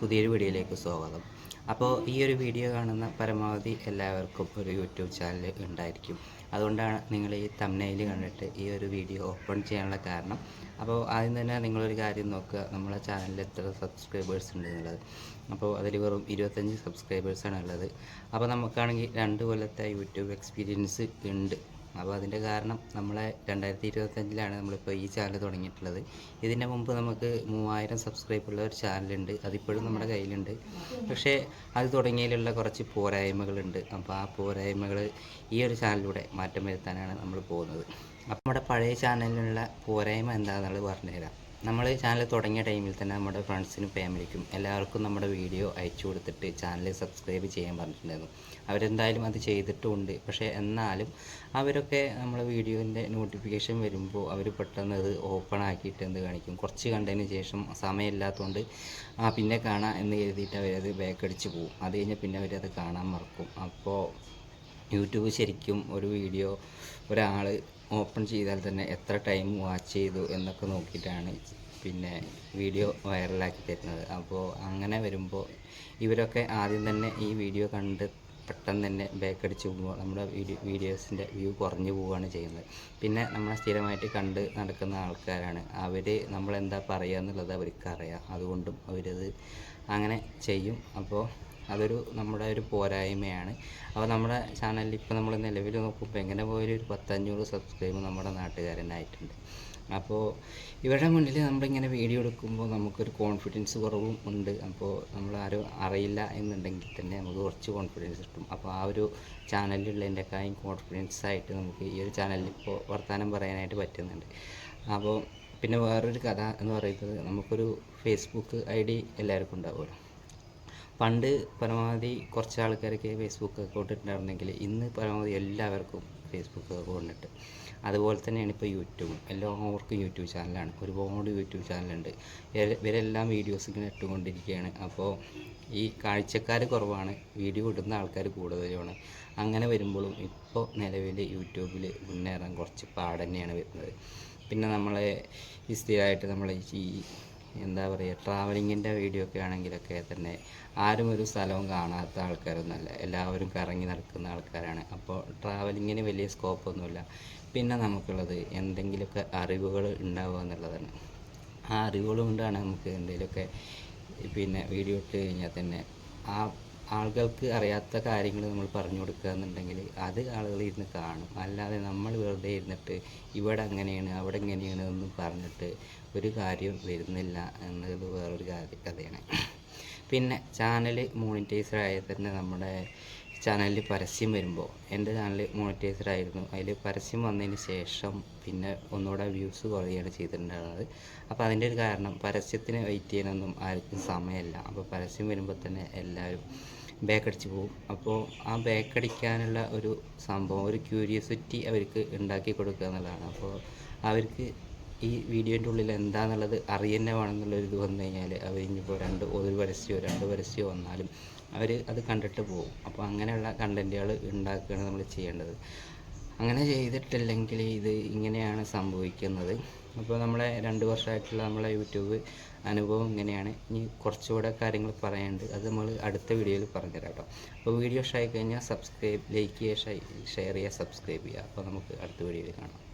പുതിയൊരു വീഡിയോയിലേക്ക് സ്വാഗതം. അപ്പോൾ ഈ ഒരു വീഡിയോ കാണുന്ന പരമാവധി എല്ലാവർക്കും ഒരു യൂട്യൂബ് ചാനൽ ഉണ്ടായിരിക്കും. അതുകൊണ്ടാണ് നിങ്ങൾ ഈ തമ്മനയിൽ കണ്ടിട്ട് ഈ ഒരു വീഡിയോ ഓപ്പൺ ചെയ്യാനുള്ള കാരണം. അപ്പോൾ ആദ്യം തന്നെ നിങ്ങളൊരു കാര്യം നോക്കുക. നമ്മളെ ചാനലിൽ എത്ര സബ്സ്ക്രൈബേഴ്സ് ഉണ്ട് എന്നുള്ളത് അപ്പോൾ അതിൽ വെറും ഇരുപത്തഞ്ച് സബ്സ്ക്രൈബേഴ്സാണ് ഉള്ളത് അപ്പോൾ നമുക്കാണെങ്കിൽ രണ്ട് കൊല്ലത്തെ യൂട്യൂബ് എക്സ്പീരിയൻസ് ഉണ്ട്. അപ്പോൾ അതിന്റെ കാരണം നമ്മളെ രണ്ടായിരത്തി ഇരുപത്തഞ്ചിലാണ് നമ്മളിപ്പോൾ ഈ ചാനൽ തുടങ്ങിയിട്ടുള്ളത്. ഇതിന്റെ മുമ്പ് നമുക്ക് മൂവായിരം സബ്സ്ക്രൈബുള്ള ഒരു ചാനലുണ്ട്. അതിപ്പോഴും നമ്മുടെ കയ്യിലുണ്ട്. പക്ഷേ അത് തുടങ്ങിയതിലുള്ള കുറച്ച് പോരായ്മകളുണ്ട്. അപ്പോൾ ആ പോരായ്മകൾ ഈ ഒരു ചാനലിലൂടെ മാറ്റം വരുത്താനാണ് നമ്മൾ പോകുന്നത്. അപ്പോൾ നമ്മുടെ പഴയ ചാനലിലുള്ള പോരായ്മ എന്താണെന്നുള്ളത് പറഞ്ഞുതരാം. നമ്മൾ ചാനൽ തുടങ്ങിയ ടൈമിൽ തന്നെ നമ്മുടെ ഫ്രണ്ട്സിനും ഫാമിലിക്കും എല്ലാവർക്കും നമ്മുടെ വീഡിയോ അയച്ചു കൊടുത്തിട്ട് ചാനൽ സബ്സ്ക്രൈബ് ചെയ്യാൻ പറഞ്ഞിട്ടുണ്ടായിരുന്നു. അവരെന്തായാലും അത് ചെയ്തിട്ടുമുണ്ട് പക്ഷേ എന്നാലും അവരൊക്കെ നമ്മളെ വീഡിയോന്റെ നോട്ടിഫിക്കേഷൻ വരുമ്പോൾ അവർ പെട്ടെന്ന് അത് ഓപ്പൺ ആക്കിയിട്ട് എന്ത് കാണിക്കും? കുറച്ച് കണ്ടതിന് ശേഷം സമയമില്ലാത്തതുകൊണ്ട് ആ പിന്നെ കാണാം എന്ന് കരുതിയിട്ട് അവരത് ബാക്ക് അടിച്ച് പോകും അത് കഴിഞ്ഞാൽ പിന്നെ അവരത് കാണാൻ മറക്കും. അപ്പോൾ യൂട്യൂബ് ശരിക്കും ഒരു വീഡിയോ ഒരാൾ ഓപ്പൺ ചെയ്താൽ തന്നെ എത്ര ടൈം വാച്ച് ചെയ്തു എന്നൊക്കെ നോക്കിയിട്ടാണ് പിന്നെ വീഡിയോ വൈറലാക്കി തരുന്നത്. അപ്പോൾ അങ്ങനെ വരുമ്പോൾ ഇവരൊക്കെ ആദ്യം തന്നെ ഈ വീഡിയോ കണ്ട് പെട്ടെന്ന് തന്നെ ബാക്ക് അടിച്ച് പോകുമ്പോൾ നമ്മുടെ വീഡിയോ വീഡിയോസിന്റെ വ്യൂ കുറഞ്ഞു പോവുകയാണ് ചെയ്യുന്നത്. പിന്നെ നമ്മളെ സ്ഥിരമായിട്ട് കണ്ട് നടക്കുന്ന ആൾക്കാരാണ്. അവർ നമ്മളെന്താ പറയുക എന്നുള്ളത് അവർക്ക് അറിയാം. അതുകൊണ്ടും അവരത് അങ്ങനെ ചെയ്യും. അപ്പോൾ അതൊരു നമ്മുടെ ഒരു പോരായ്മയാണ്. അപ്പോൾ നമ്മുടെ ചാനലിൽ ഇപ്പോൾ നമ്മൾ നിലവിൽ നോക്കുമ്പോൾ എങ്ങനെ പോയാലും ഒരു പത്തഞ്ഞൂറ് സബ്സ്ക്രൈബ് നമ്മുടെ നാട്ടുകാരനായിട്ടുണ്ട്. അപ്പോൾ ഇവരുടെ മുന്നിൽ നമ്മളിങ്ങനെ വീഡിയോ എടുക്കുമ്പോൾ നമുക്കൊരു കോൺഫിഡൻസ് കുറവും ഉണ്ട്. അപ്പോൾ നമ്മൾ ആരും അറിയില്ല എന്നുണ്ടെങ്കിൽ തന്നെ നമുക്ക് കുറച്ച് കോൺഫിഡൻസ് കിട്ടും. അപ്പോൾ ആ ഒരു ചാനലിലുള്ളതിന്റെക്കായും കോൺഫിഡൻസ് ആയിട്ട് നമുക്ക് ഈ ഒരു ചാനലിൽ ഇപ്പോൾ വർത്തമാനം പറയാനായിട്ട് പറ്റുന്നുണ്ട്. അപ്പോൾ പിന്നെ വേറൊരു കഥ എന്ന് പറയുന്നത് നമുക്കൊരു ഫേസ്ബുക്ക് ഐ ഡി എല്ലാവർക്കും ഉണ്ടാവുമല്ലോ. പണ്ട് പരമാവധി കുറച്ച് ആൾക്കാർക്ക് ഫേസ്ബുക്ക് അക്കൗണ്ട് ഉണ്ടായിരുന്നെങ്കിൽ ഇന്ന് പരമാവധി എല്ലാവർക്കും ഫേസ്ബുക്ക് അക്കൗണ്ട് ഉണ്ട് അതുപോലെ തന്നെയാണ് ഇപ്പോൾ യൂട്യൂബ് എല്ലാവർക്കും യൂട്യൂബ് ചാനലാണ് ഒരുപാട് യൂട്യൂബ് ചാനലുണ്ട് ഇവരെ- ഇവരെല്ലാം വീഡിയോസ് ഇങ്ങനെ ഇട്ടുകൊണ്ടിരിക്കുകയാണ്. അപ്പോൾ ഈ കാഴ്ചക്കാർ കുറവാണ്. വീഡിയോ ഇടുന്ന ആൾക്കാർ കൂടുതലുമാണ്. അങ്ങനെ വരുമ്പോഴും ഇപ്പോൾ നിലവിൽ യൂട്യൂബിൽ മുന്നേറാൻ കുറച്ച് പാട് തന്നെയാണ് വരുന്നത്. പിന്നെ നമ്മളെ ഈ സ്ഥിരമായിട്ട് നമ്മളെ ഈ എന്താ പറയുക ട്രാവലിങ്ങിന്റെ വീഡിയോ ഒക്കെ ആണെങ്കിലൊക്കെ തന്നെ ആരും ഒരു സ്ഥലവും കാണാത്ത ആൾക്കാരൊന്നുമല്ല. എല്ലാവരും കറങ്ങി നടക്കുന്ന ആൾക്കാരാണ്. അപ്പോൾ ട്രാവലിങ്ങിന് വലിയ സ്കോപ്പൊന്നുമില്ല പിന്നെ നമുക്കുള്ളത് എന്തെങ്കിലുമൊക്കെ അറിവുകൾ ഉണ്ടാവുക എന്നുള്ളതാണ്. ആ അറിവുകൾ കൊണ്ടാണ് നമുക്ക് എന്തെങ്കിലുമൊക്കെ പിന്നെ വീഡിയോ ഇട്ട് കഴിഞ്ഞാൽ തന്നെ ആ ആളുകൾക്ക് അറിയാത്ത കാര്യങ്ങൾ നമ്മൾ പറഞ്ഞു കൊടുക്കുക എന്നുണ്ടെങ്കിൽ അത് ആളുകൾ ഇരുന്ന് കാണും. അല്ലാതെ നമ്മൾ വെറുതെ ഇരുന്നിട്ട് ഇവിടെ അങ്ങനെയാണ് അവിടെ ഇങ്ങനെയാണ് എന്ന് പറഞ്ഞിട്ട് ഒരു കാര്യം വരുന്നില്ല എന്നത് വേറൊരു കാര്യ കഥയാണ്. പിന്നെ ചാനൽ മോണിറ്റൈസർ ആയ തന്നെ നമ്മുടെ ചാനലിൽ പരസ്യം വരുമ്പോൾ എന്റെ ചാനൽ മോണിറ്റൈസർ ആയിരുന്നു. അതിൽ പരസ്യം വന്നതിന് ശേഷം പിന്നെ ഒന്നുകൂടെ വ്യൂസ് കുറയുകയാണ് ചെയ്തിട്ടുണ്ടായിരുന്നത്. അപ്പോൾ അതിന്റെ ഒരു കാരണം പരസ്യത്തിന് വെയിറ്റ് ചെയ്യാനൊന്നും ആർക്കും സമയമില്ല. അപ്പോൾ പരസ്യം വരുമ്പോൾ തന്നെ എല്ലാവരും ബാക്ക് അടിച്ച് പോകും. അപ്പോൾ ആ ബാക്ക് അടിക്കാനുള്ള ഒരു സംഭവം ഒരു ക്യൂരിയോസിറ്റി അവർക്ക് ഉണ്ടാക്കി കൊടുക്കുക എന്നുള്ളതാണ്. അപ്പോൾ അവർക്ക് ഈ വീഡിയോന്റെ ഉള്ളിൽ എന്താണെന്നുള്ളത് അറിയുന്നേ വേണമെന്നുള്ളൊരു ഇത് വന്നു കഴിഞ്ഞാൽ അവർ ഇനിയിപ്പോൾ രണ്ട് ഒരു പരസ്യമോ രണ്ട് പരസ്യമോ വന്നാലും അവർ അത് കണ്ടിട്ട് പോകും. അപ്പോൾ അങ്ങനെയുള്ള കണ്ടന്റുകൾ ഉണ്ടാക്കുകയാണ് നമ്മൾ ചെയ്യേണ്ടത്. അങ്ങനെ ചെയ്തിട്ടില്ലെങ്കിൽ ഇത് ഇങ്ങനെയാണ് സംഭവിക്കുന്നത്. അപ്പോൾ നമ്മളെ രണ്ട് വർഷമായിട്ടുള്ള നമ്മളെ യൂട്യൂബ് അനുഭവം ഇങ്ങനെയാണ്. ഇനി കുറച്ചുകൂടെ കാര്യങ്ങൾ പറയാനുണ്ട്. അത് നമ്മൾ അടുത്ത വീഡിയോയിൽ പറഞ്ഞുതരാം കേട്ടോ. അപ്പോൾ വീഡിയോ ഇഷ്ടമായി കഴിഞ്ഞാൽ സബ്സ്ക്രൈബ് ലൈക്ക് ചെയ്യുക ഷെയർ ചെയ്യുക സബ്സ്ക്രൈബ് ചെയ്യുക. അപ്പോൾ നമുക്ക് അടുത്ത വീഡിയോയിൽ കാണാം.